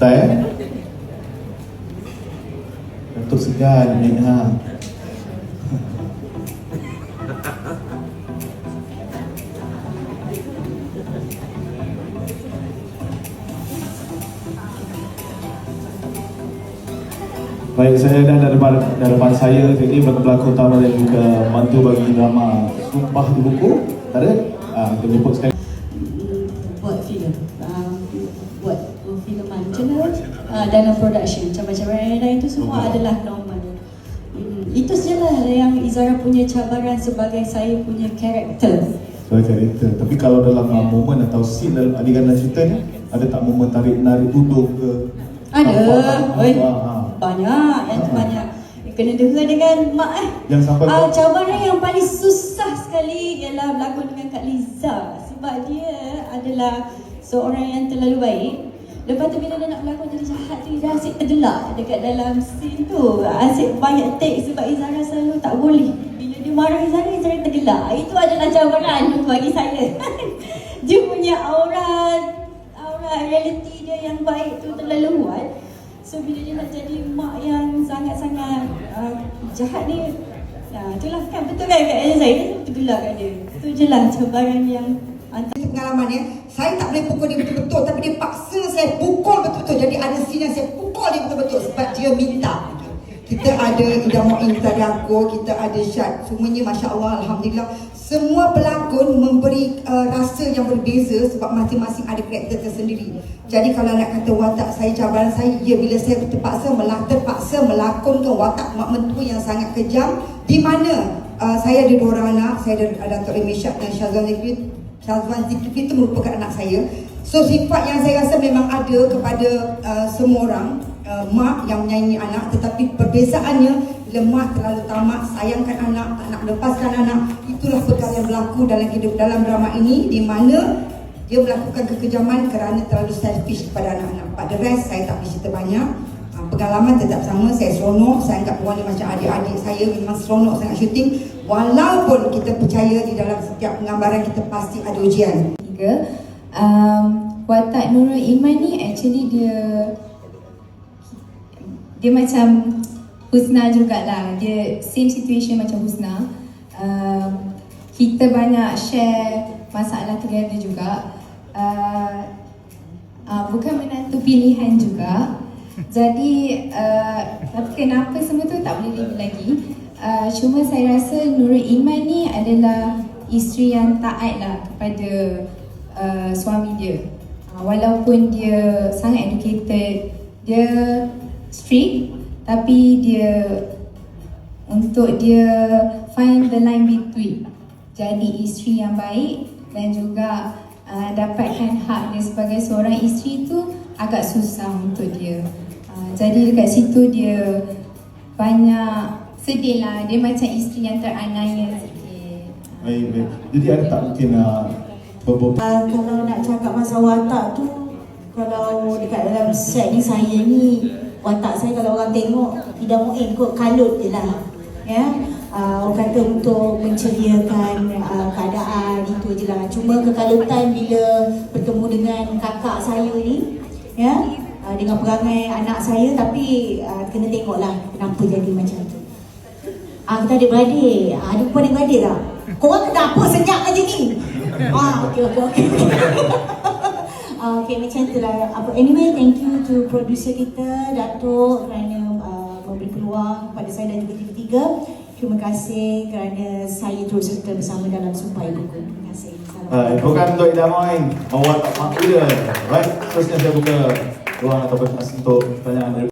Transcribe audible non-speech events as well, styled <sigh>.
Tak eh? Datuk segan ni ha. Baik, saya dah ada depan, dah depan saya Ini pelakon utama dan juga mantu bagi drama Sumpah di Buku Tak ada? Ah, kita jemput sekali buat filem uh, buat filem macam mana? Uh, dalam production. Yang lain itu semua adalah normal hmm, itu sajalah yang Izara punya cabaran sebagai saya punya karakter. Sebagai karakter. Tapi kalau dalam uh, momen atau scene dalam adegan dan cerita ni Ada tak momen tarik-narik tudung ke? ada. Oi, ha. banyak yang Ha. banyak. Kena dengar dengan mak eh. Yang sampai Ah, kau- cabaran yang paling susah sekali ialah berlakon dengan Kak Liza. Sebab dia adalah seorang yang terlalu baik. Lepas tu bila dia nak berlakon jadi jahat tu dia asyik tergelak dekat dalam scene tu. Asyik banyak take sebab Izara selalu tak boleh. Bila dia marah Izara, Izara tergelak. Itu adalah cabaran bagi saya. <laughs> dia punya aura aura reality dia yang baik tu terlalu kuat. So bila dia nak jadi mak yang sangat-sangat uh, jahat ni Ya, itulah kan betul kan kat saya dia tergelak kat dia. Itu je lah cabaran yang pengalaman ya. Saya tak boleh pukul dia betul-betul tapi dia paksa saya pukul betul-betul. Jadi ada scene yang saya pukul dia betul-betul sebab dia minta. Kita ada Ida Mu'in tadi kita ada Syad. Semuanya Masya Allah, Alhamdulillah. Semua pelakon memberi uh, rasa yang berbeza sebab masing-masing ada karakter tersendiri. Jadi kalau nak kata watak saya, cabaran saya, ya bila saya terpaksa, melak, terpaksa melakonkan watak mak mentua yang sangat kejam. Di mana uh, saya ada dua orang anak, saya ada Datuk Remy Syad dan Syazwan Zikri Syazwan Zikri itu merupakan anak saya. So sifat yang saya rasa memang ada kepada uh, semua orang uh, mak yang menyayangi anak tetapi perbezaannya lemah terlalu tamak sayangkan anak tak nak lepaskan anak itulah perkara yang berlaku dalam hidup dalam drama ini di mana dia melakukan kekejaman kerana terlalu selfish kepada anak-anak. Pada rest saya tak boleh cerita banyak. Ah, Pengalaman tetap sama, saya seronok, saya anggap orang macam adik-adik saya memang seronok sangat syuting Walaupun kita percaya di dalam setiap penggambaran kita pasti ada ujian Tiga, um, watak Nurul Iman ni actually dia dia macam Husna jugalah. Dia same situation macam Husna. Um, kita banyak share masalah together juga. Uh, uh, bukan menantu pilihan juga. Jadi uh, tapi kenapa semua tu tak boleh reveal lagi. Uh, cuma saya rasa Nurul Iman ni adalah isteri yang taat lah kepada uh, suami dia. Uh, walaupun dia sangat educated, dia strict tapi dia untuk dia find the line between jadi isteri yang baik dan juga uh, dapatkan hak dia sebagai seorang isteri tu agak susah untuk dia. Uh, jadi dekat situ dia banyak sedih lah. Dia macam isteri yang teraniaya sikit. Baik, baik. Jadi ada tak mungkin uh, beberapa Uh, kalau nak cakap masa watak tu kalau dekat dalam set ni saya ni watak saya kalau orang tengok tidak muin kot kalut je lah. Ya? Uh, orang kata untuk menceriakan uh, keadaan itu je lah. Cuma kekalutan bila bertemu dengan kakak saya ni ya? Uh, dengan perangai anak saya tapi uh, kena tengok lah kenapa jadi macam tu Ah, kita adik-beradik. Ah, ada perempuan adik-beradik tak? Korang kenapa senyap aja ni? Ah, okey, okey, okey. <laughs> Ah, okay, macam tu lah. Apa, anyway, thank you to producer kita, Datuk, kerana uh, memberi peluang kepada saya dan juga TV3. Terima kasih kerana saya terus serta bersama dalam Sumpah Ibuku. Terima kasih. Uh, bukan untuk Ida Moin Awak tak mampu dia Right, terusnya saya buka ruang ataupun untuk pertanyaan dari